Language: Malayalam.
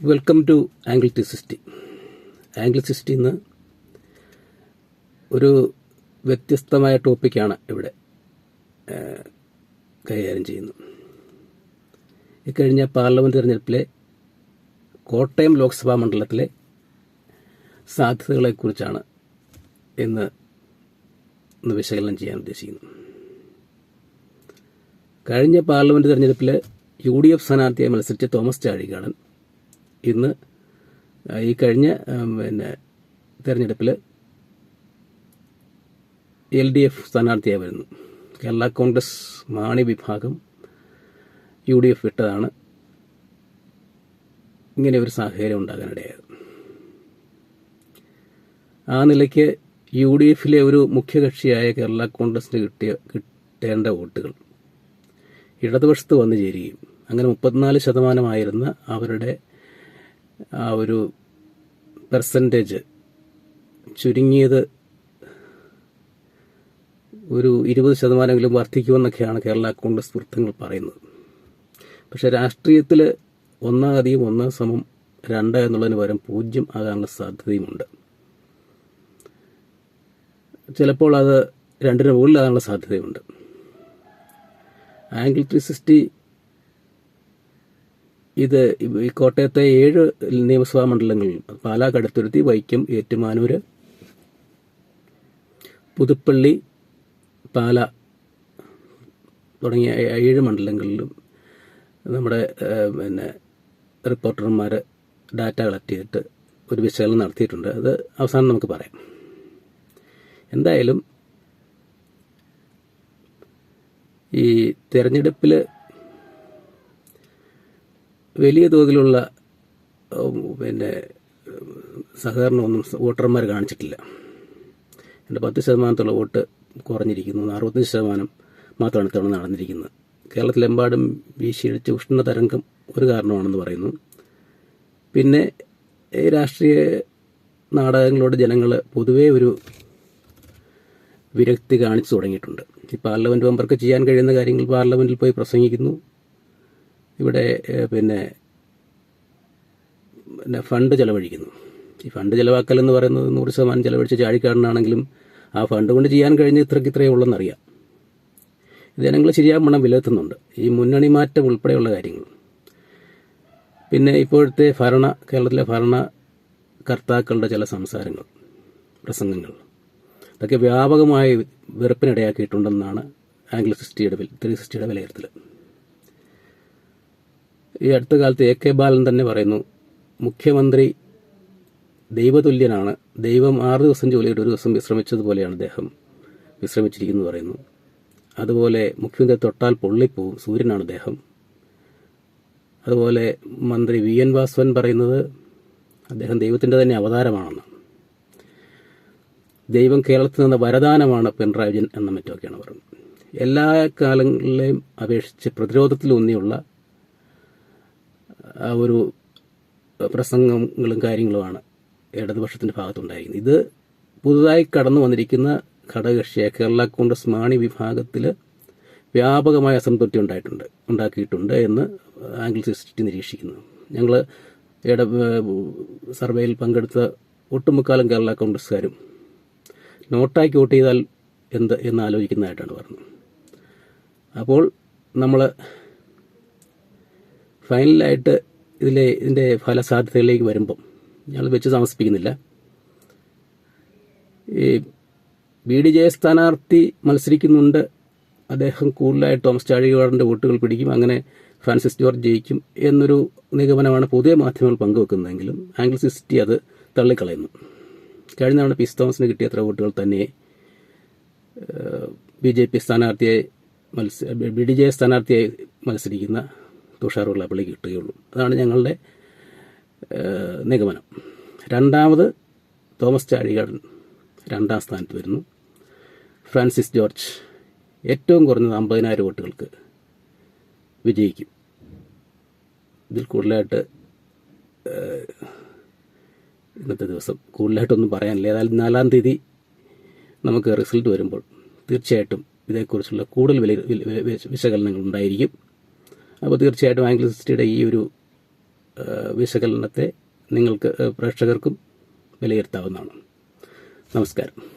വെൽക്കം ടു ആംഗിൾ ടി സിസ്റ്റി ആംഗിൾ സിസ്റ്റി ഇന്ന് ഒരു വ്യത്യസ്തമായ ടോപ്പിക്കാണ് ഇവിടെ കൈകാര്യം ചെയ്യുന്നത്. ഇക്കഴിഞ്ഞ പാർലമെന്റ് തിരഞ്ഞെടുപ്പിലെ കോട്ടയം ലോക്സഭാ മണ്ഡലത്തിലെ സാധ്യതകളെക്കുറിച്ചാണ് ഇന്ന് വിശകലനം ചെയ്യാൻ ഉദ്ദേശിക്കുന്നത്. കഴിഞ്ഞ പാർലമെന്റ് തെരഞ്ഞെടുപ്പിൽ യു ഡി എഫ് സ്ഥാനാർത്ഥിയെ മത്സരിച്ച തോമസ് ചാഴികാടൻ ഇന്ന് ഈ കഴിഞ്ഞ പിന്നെ തെരഞ്ഞെടുപ്പിൽ എൽ ഡി എഫ് സ്ഥാനാർത്ഥിയായി വരുന്നു കേരള കോൺഗ്രസ് മാണി വിഭാഗം യു ഡി എഫ് വിട്ടതാണ് ഇങ്ങനെ ഒരു സാഹചര്യം ഉണ്ടാകാനിടയായത്. ആ നിലയ്ക്ക് യു ഡി എഫിലെ ഒരു മുഖ്യകക്ഷിയായ കേരള കോൺഗ്രസിന് കിട്ടിയ കിട്ടേണ്ട വോട്ടുകൾ ഇടതുപക്ഷത്ത് വന്നു ചേരുകയും അങ്ങനെ മുപ്പത്തിനാല് ശതമാനമായിരുന്ന അവരുടെ ആ ഒരു പെർസെന്റേജ് ചുരുങ്ങിയത് ഒരു ഇരുപത് ശതമാനമെങ്കിലും വർദ്ധിക്കുമെന്നൊക്കെയാണ് കേരള കോൺഗ്രസ് വൃത്തങ്ങൾ പറയുന്നത്. പക്ഷേ രാഷ്ട്രീയത്തിൽ ഒന്നാമധികം ഒന്ന് സമം രണ്ട് എന്നുള്ളതിന് പകരം പൂജ്യം ആകാനുള്ള സാധ്യതയുമുണ്ട്. ചിലപ്പോൾ അത് രണ്ടിന് മുകളിലാകാനുള്ള സാധ്യതയുണ്ട് ആംഗിൾ ത്രീ സിക്സ്റ്റി ഇത് ഈ കോട്ടയത്തെ ഏഴ് നിയമസഭാ മണ്ഡലങ്ങളിൽ പാലാ കടുത്തുരുത്തി വൈക്കം ഏറ്റുമാനൂര് പുതുപ്പള്ളി പാല തുടങ്ങിയ ഏഴ് മണ്ഡലങ്ങളിലും നമ്മുടെ പിന്നെ റിപ്പോർട്ടർമാർ ഡാറ്റ കളക്ട് ചെയ്തിട്ട് ഒരു വിശകലനം നടത്തിയിട്ടുണ്ട്. അത് അവസാനം നമുക്ക് പറയാം. എന്തായാലും ഈ തെരഞ്ഞെടുപ്പിൽ വലിയ തോതിലുള്ള പിന്നെ സഹകരണമൊന്നും വോട്ടർമാർ കാണിച്ചിട്ടില്ല. എന്റെ പത്ത് ശതമാനത്തുള്ള വോട്ട് കുറഞ്ഞിരിക്കുന്നു. അറുപത്തഞ്ച് ശതമാനം മാത്രമാണ് ഇത്തവണ നടന്നിരിക്കുന്നത്. കേരളത്തിലെമ്പാടും വീശിയടിച്ച ഉഷ്ണതരംഗം ഒരു കാരണമാണെന്ന് പറയുന്നു. പിന്നെ ഈ രാഷ്ട്രീയ നാടകങ്ങളോട് ജനങ്ങൾ പൊതുവേ ഒരു വിരക്തി കാണിച്ചു തുടങ്ങിയിട്ടുണ്ട്. ഈ പാർലമെന്റ് മെമ്പർക്ക് ചെയ്യാൻ കഴിയുന്ന കാര്യങ്ങൾ പാർലമെന്റിൽ പോയി പ്രസംഗിക്കുന്നു. ഇവിടെ പിന്നെ പിന്നെ ഫണ്ട് ചിലവഴിക്കുന്നു. ഈ ഫണ്ട് ചിലവാക്കൽ എന്ന് പറയുന്നത് നൂറ് ശതമാനം ചിലവഴിച്ച് ചാഴിക്കാടനാണെങ്കിലും ആ ഫണ്ട് കൊണ്ട് ചെയ്യാൻ കഴിഞ്ഞ ഇത്രയ്ക്ക് ഇത്രയേ ഉള്ളെന്നറിയാം. ജനങ്ങൾ ശരിയാവണ്ണം വിലയിരുത്തുന്നുണ്ട്. ഈ മുന്നണി മാറ്റം ഉൾപ്പെടെയുള്ള കാര്യങ്ങൾ. പിന്നെ ഇപ്പോഴത്തെ ഭരണ കേരളത്തിലെ ഭരണ കർത്താക്കളുടെ ചില സംസാരങ്ങൾ പ്രസംഗങ്ങൾ. ഇതൊക്കെ വ്യാപകമായി വെറുപ്പിനിടയാക്കിയിട്ടുണ്ടെന്നാണ് ആംഗ്ലോ സിക്സ്റ്റിയുടെ ത്രീ സിക്സ്റ്റിയുടെ വിലയിരുത്തൽ ഈ അടുത്ത കാലത്ത് എ കെ ബാലൻ തന്നെ പറയുന്നു മുഖ്യമന്ത്രി ദൈവതുല്യനാണ്. ദൈവം ആറ് ദിവസം ജോലിയിട്ട് ഒരു ദിവസം വിശ്രമിച്ചതുപോലെയാണ് അദ്ദേഹം വിശ്രമിച്ചിരിക്കുന്നു പറയുന്നു. അതുപോലെ മുഖ്യമന്ത്രി തൊട്ടാൽ പൊള്ളിപ്പോവും സൂര്യനാണ് അദ്ദേഹം. അതുപോലെ മന്ത്രി വി എൻ വാസവൻ പറയുന്നത് അദ്ദേഹം ദൈവത്തിന്റെ തന്നെ അവതാരമാണെന്ന്. ദൈവം കേരളത്തിൽ നിന്ന് വരദാനമാണ് പിണറായി വിജയൻ എന്ന മറ്റൊക്കെയാണ് പറയുന്നത്. എല്ലാ കാലങ്ങളിലെയും അപേക്ഷിച്ച് പ്രതിരോധത്തിലൂന്നിയുള്ള ആ ഒരു പ്രസംഗങ്ങളും കാര്യങ്ങളുമാണ് ഇടതുപക്ഷത്തിന്റെ ഭാഗത്തുണ്ടായിരിക്കുന്നത്. ഇത് പുതുതായി കടന്നു വന്നിരിക്കുന്ന ഘടകകക്ഷിയായ കേരള കോൺഗ്രസ് മാണി വിഭാഗത്തിൽ വ്യാപകമായ അസംതൃപ്തി ഉണ്ടായിട്ടുണ്ട് ഉണ്ടാക്കിയിട്ടുണ്ട് എന്ന് ആംഗിൾ സിസ്റ്റി നിരീക്ഷിക്കുന്നു. ഞങ്ങൾ ഇട സർവേയിൽ പങ്കെടുത്ത ഒട്ടുമുക്കാലും കേരള കോൺഗ്രസ്സുകാരും നോട്ടാക്കി വോട്ട് ചെയ്താൽ എന്ത് എന്ന് ആലോചിക്കുന്നതായിട്ടാണ് പറഞ്ഞത്. അപ്പോൾ നമ്മൾ ഫൈനലായിട്ട് ഇതിലെ ഇതിന്റെ ഫലസാധ്യതകളിലേക്ക് വരുമ്പം ഞങ്ങൾ വെച്ച് താമസിപ്പിക്കുന്നില്ല. ഈ ബി ഡി ജെ സ്ഥാനാർത്ഥി മത്സരിക്കുന്നുണ്ട്. അദ്ദേഹം കൂടുതലായിട്ട് തോമസ് ചാഴികാടന്റെ വോട്ടുകൾ പിടിക്കും. അങ്ങനെ ഫ്രാൻസിസ് ജോർജ് ജയിക്കും എന്നൊരു നിഗമനമാണ് പൊതുവെ മാധ്യമങ്ങൾ പങ്കുവെക്കുന്നതെങ്കിലും ആംഗിൾ സിറ്റി അത് തള്ളിക്കളയുന്നു. കഴിഞ്ഞ തവണ പീസ് തോമസിന് കിട്ടിയ അത്ര വോട്ടുകൾ തന്നെ ബി ജെ പി സ്ഥാനാർത്ഥിയെ മത്സ ബി ഡി ജെ സ്ഥാനാർത്ഥിയായി മത്സരിക്കുന്ന തുഷാർ വെള്ളാപ്പള്ളിക്ക് കിട്ടുകയുള്ളൂ. അതാണ് ഞങ്ങളുടെ നിഗമനം. രണ്ടാമത് തോമസ് ചാഴികാടൻ രണ്ടാം സ്ഥാനത്ത് വരുന്നു. ഫ്രാൻസിസ് ജോർജ് ഏറ്റവും കുറഞ്ഞത് അമ്പതിനായിരം വോട്ടുകൾക്ക് വിജയിക്കും. ഇതിൽ കൂടുതലായിട്ട് ഇന്നത്തെ ദിവസം കൂടുതലായിട്ടൊന്നും പറയാനില്ല. ഏതായാലും നാലാം തീയതി നമുക്ക് റിസൾട്ട് വരുമ്പോൾ തീർച്ചയായിട്ടും ഇതേക്കുറിച്ചുള്ള കൂടുതൽ വില- വിശകലനങ്ങൾ ഉണ്ടായിരിക്കും. അപ്പോൾ തീർച്ചയായിട്ടും ആംഗ്ലോ സിസ്റ്റിയുടെ ഈ ഒരു വിശകലനത്തെ നിങ്ങൾക്ക് പ്രേക്ഷകർക്കും വിലയിരുത്താവുന്നതാണ്. നമസ്കാരം.